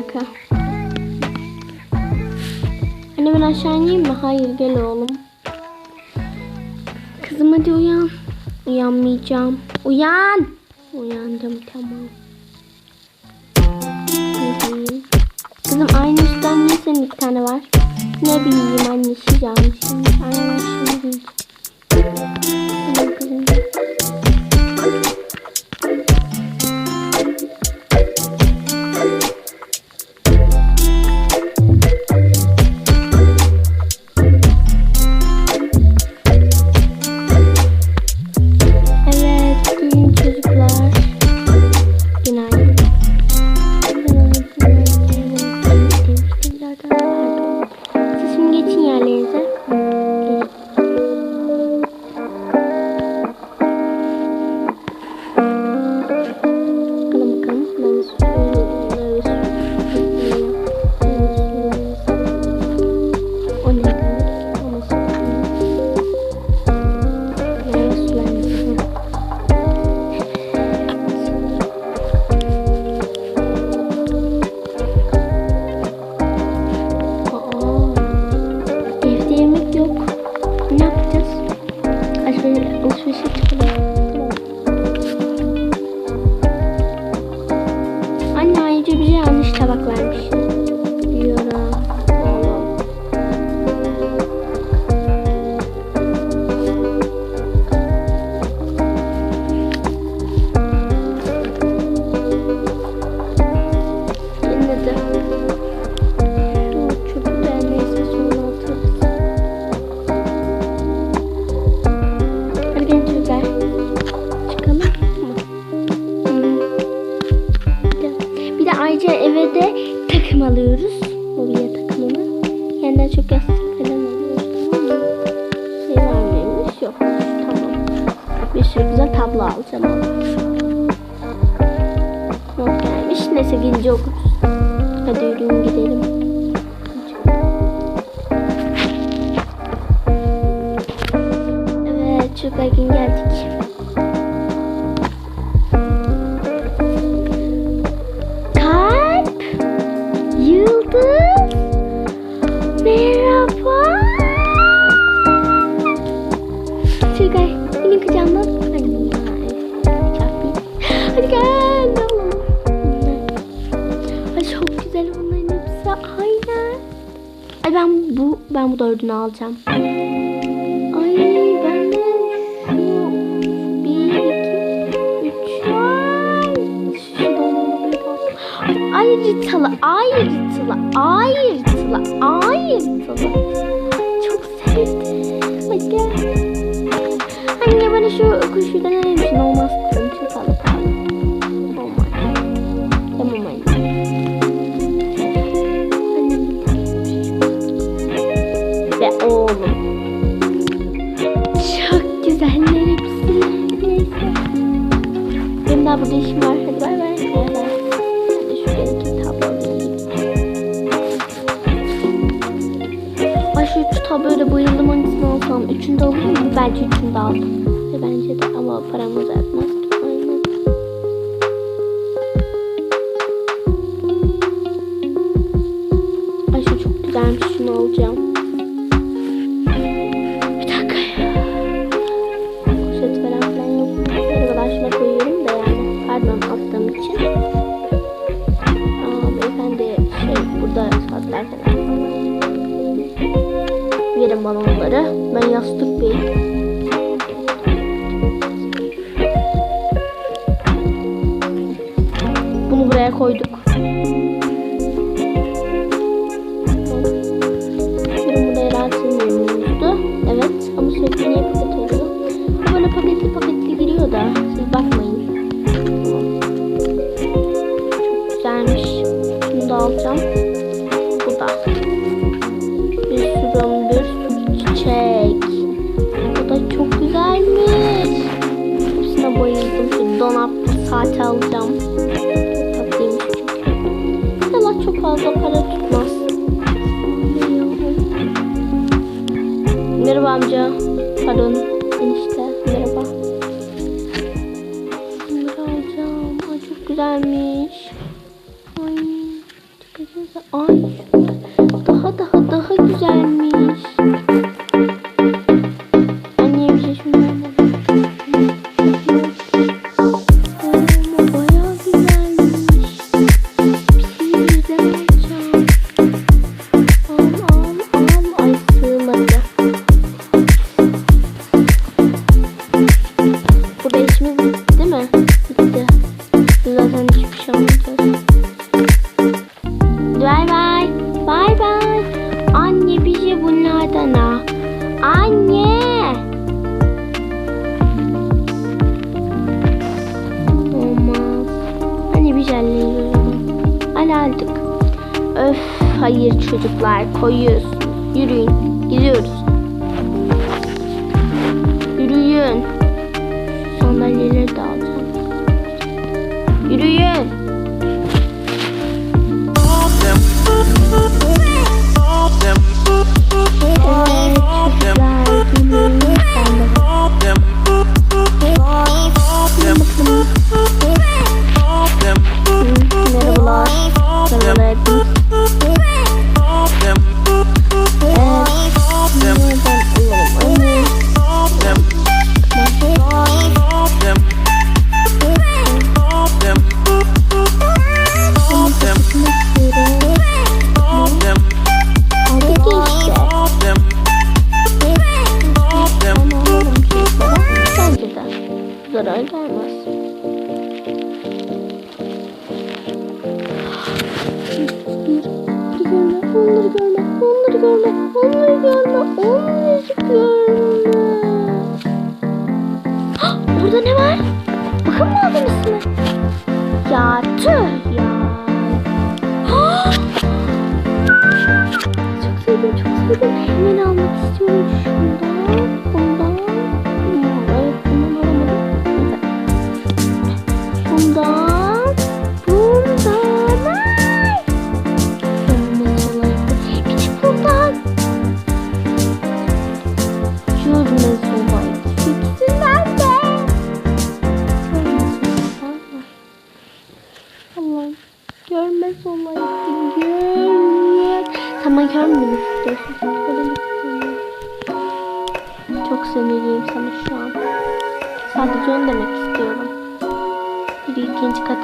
Bakın. Anne ben aşağı ineyim mi? Hayır gel oğlum. Kızım hadi uyan. Uyanmayacağım. Uyan. Uyandım tamam. Kızım aynı üstten niye senin iki tane var? Ne bileyim annesi yanlış. Annem şimdi please. çok yastık falan alıyoruz tamam mı? Sayılar neymiş yok. Tamam. Bir sürü güzel tablo alacağım ama. Not gelmiş. Neyse gelince okuruz. Hadi yürüyün gidelim. Evet çöpe geldik. dördünü alacağım. Ay ben de şu bir, iki, üç. Ayrıntılı, ayrıntılı, ayrıntılı, ayrıntılı. Çok sevdim. Hadi gel. Anne bana şu kuşu denelim için olmaz. burada işim var. Hadi bay bay. Ben de şuradaki tabloyu Ay şu üç tabloya da bayıldım hangisini alsam. Üçünü de alayım mı? Belki üçünü de aldım. Bence de ama paramız var. atın bana onları. Ben yastık beyim. Bunu buraya koyduk. Fadun güzelliğini alardık. Öf hayır çocuklar koyuyoruz. Yürüyün gidiyoruz. Yürüyün. Sonra lira dağıldı. Yürüyün. Burada ne var? Bakın mı malzemesi mi?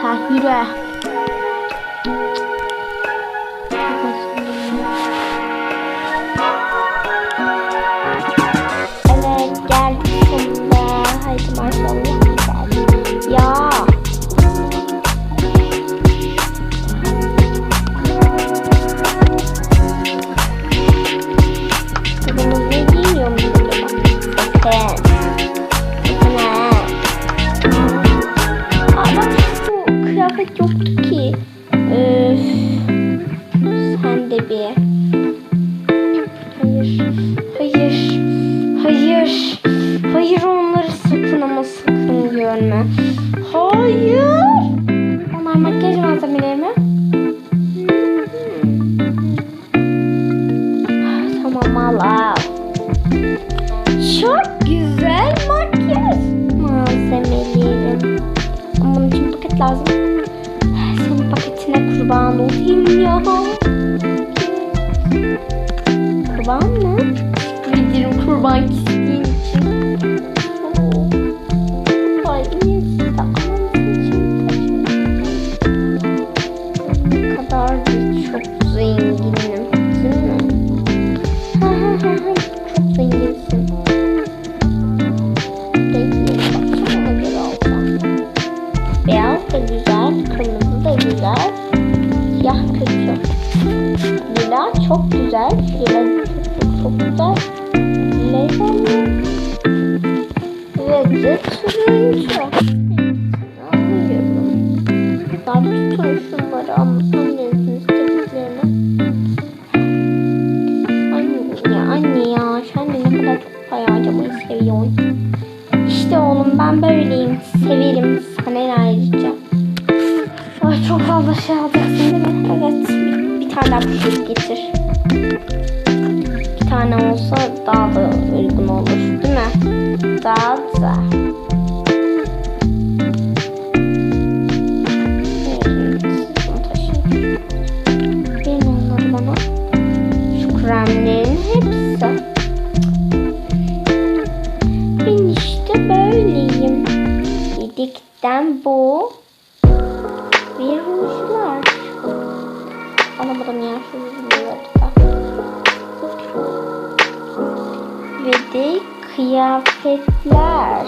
啊一对 kurban olayım ya. Kurban mı? Bilirim kurban kestiğin Turuncu. Anlıyorum. Ben tutun şunları anlatamıyorsun istediklerini. Anne ya anne ya sen ne kadar çok para harcamayı seviyorsun. İşte oğlum ben böyleyim. Severim. Sana ayrıca. Ay çok fazla şey alacaksın değil mi? Evet. Bir tane daha poşet getir. Bir tane olsa daha da uygun olur. Bana. Şu kremlerin hepsi. Ben işte böyleyim. Yedikten bu. Kıyafetler.